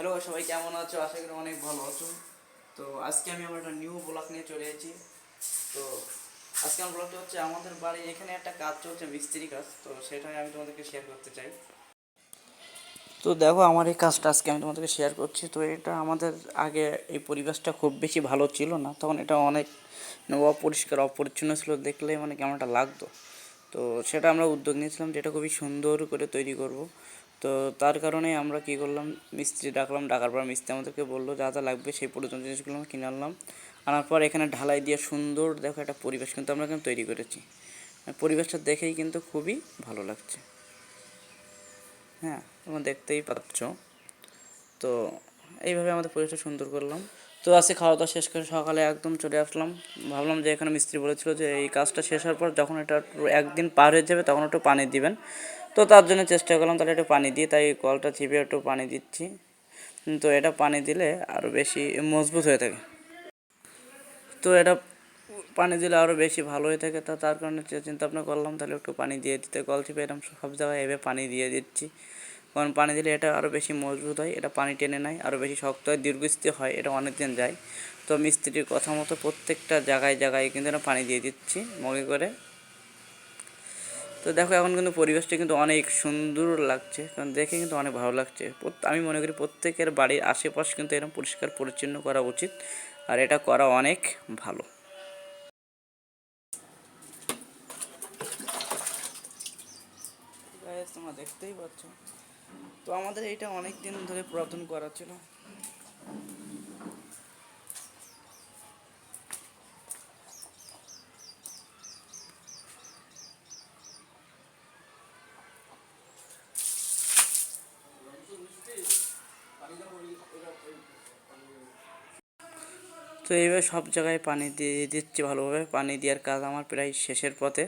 Hello সবাই কেমন আছো? আশা করি অনেক ভালো আছো। তো আজকে আমি আমার একটা নিউ ব্লগ নিয়ে চলে এসেছি। তো আজকে আমার ব্লগটা হচ্ছে আমাদের বাড়ি এখানে একটা কাজ চলছে, মিস্ত্রি কাজ। তো সেটাই আমি তোমাদেরকে শেয়ার করতে চাই। তো দেখো, আমার এই কাজটা আজকে আমি তোমাদেরকে শেয়ার করছি। তো এটা আমাদের আগে এই পরিবেশটা খুব বেশি ভালো ছিল না। তখন এটা অনেক মানে অপরিষ্কার, অপরিচ্ছন্ন ছিল। দেখলে মানে কেমন একটা লাগতো। তো সেটা আমরা উদ্যোগ নিয়েছিলাম যেটা খুবই সুন্দর করে তৈরি করব। তো তার কারণে আমরা কী করলাম, মিস্ত্রি ডাকলাম, ডাকার পর মিস্ত্রি আমাদেরকে বলল, যা যা লাগবে সেই প্রয়োজন জিনিসগুলো আমরা কিনে আনলাম। আনার পর এখানে ঢালাই দিয়ে সুন্দর দেখো একটা পরিবেশ কিন্তু আমরা এখানে তৈরি করেছি। পরিবেশটা দেখেই কিন্তু খুবই ভালো লাগছে। হ্যাঁ তোমরা দেখতেই পাচ্ছ। তো এইভাবে আমাদের পরিবেশটা সুন্দর করলাম। তো আজকে খাওয়া দাওয়া শেষ করে সকালে একদম চলে আসলাম। ভাবলাম যে এখানে মিস্ত্রি বলেছিল যে এই কাজটা শেষ হওয়ার পর যখন এটা একদিন পার হয়ে যাবে তখন একটু পানি দিবেন। তো তার জন্য চেষ্টা করলাম, তাহলে একটু পানি দিয়ে তাই কলটা চিপে একটু পানি দিচ্ছি। তো এটা পানি দিলে আরও বেশি মজবুত হয়ে থাকে। তো এটা পানি দিলে আরও বেশি ভালো হয়ে থাকে, তা তার কারণে চিন্তা ভাবনা করলাম, তাহলে একটু পানি দিয়ে দিতে। কল চিপে এরকম সব জায়গায় এভাবে পানি দিয়ে দিচ্ছি। কারণ পানি দিলে এটা আরও বেশি মজবুত হয়, এটা পানি টেনে নেয় আরও বেশি শক্ত হয়, দীর্ঘস্থায়ী হয়, এটা অনেক দিন যায়। তো মিস্ত্রির কথা মতো প্রত্যেকটা জায়গায় জায়গায় কিন্তু এটা পানি দিয়ে দিচ্ছি মগে করে। তো দেখো এখন কিন্তু পরিবেশটা কিন্তু অনেক সুন্দর লাগছে। কারণ দেখে কিন্তু অনেক ভালো লাগছে। আমি মনে করি প্রত্যেকের বাড়ির আশেপাশ কিন্তু এরকম পরিষ্কার পরিচ্ছন্ন করা উচিত। আর এটা করা অনেক ভালো। তোমরা দেখতেই পাচ্ছ। তো আমাদের এইটা অনেক দিন ধরে পুরাতন করা ছিল। তো এইভাবে সব জায়গায় পানি দিয়ে দিচ্ছি ভালোভাবে। পানি দেওয়ার কাজ আমার প্রায় শেষের পথে।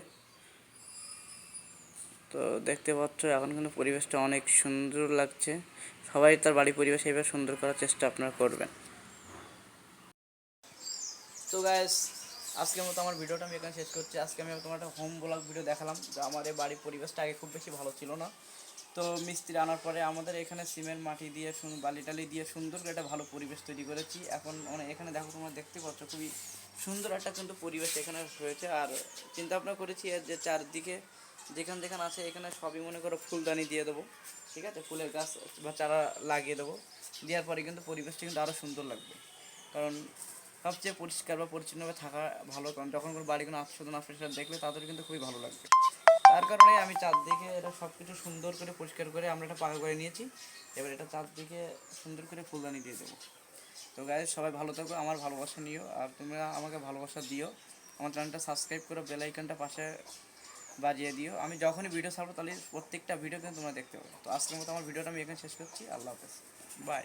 তো দেখতে পাচ্ছ, এখন কিন্তু পরিবেশটা অনেক সুন্দর লাগছে। সবাই তার বাড়ি পরিবেশ এইভাবে সুন্দর করার চেষ্টা আপনারা করবেন। তো গাইস আজকের মতো আমার ভিডিওটা আমি এখানে শেষ করছি। আজকে আমি তোমার একটা হোম ব্লগ ভিডিও দেখালাম। যে আমার এই বাড়ির পরিবেশটা আগে খুব বেশি ভালো ছিল না। তো মিস্ত্রি আনার পরে আমাদের এখানে সিমেন্ট মাটি দিয়ে বালি টালি দিয়ে সুন্দর একটা ভালো পরিবেশ তৈরি করেছি। এখন মানে এখানে দেখো তোমরা দেখতে পাচ্ছ খুবই সুন্দর একটা কিন্তু পরিবেশ এখানে হয়েছে আর চিন্তা ভাবনা করেছি এর যে চারদিকে যেখানে যেখানে আছে এখানে সবই মনে করো ফুলদানি দিয়ে দেবো, ঠিক আছে? ফুলের গাছ বা চারা লাগিয়ে দেবো। দেওয়ার পরে কিন্তু পরিবেশটা কিন্তু আরও সুন্দর লাগবে। কারণ সবচেয়ে পরিষ্কার বা পরিচ্ছন্নভাবে থাকা ভালো, কারণ যখন কোনো বাড়ি কোনো আত্মীয় আত্মীয় দেখলে তাদের কিন্তু খুবই ভালো লাগবে তার কারণে আমি চারদিকে এটা সব কিছু সুন্দর করে পরিষ্কার করে আমরা এটা পাকা করে নিয়েছি। এবার এটা চারদিকে সুন্দর করে ফুলদানি দিয়ে দেবো। তো গাইজ সবাই ভালো থাকো, আমার ভালোবাসা নিও, আর তোমরা আমাকে ভালোবাসা দিও। আমার চ্যানেলটা সাবস্ক্রাইব করো বেল আইকনটা পাশে বাজিয়ে দিও। আমি যখনই ভিডিও ছাড়বো তাহলে প্রত্যেকটা ভিডিও কিন্তু তোমরা দেখতে পাবে। তো আজকের মতো আমার ভিডিওটা আমি এখানে শেষ করছি। আল্লাহ হাফেজ। বাই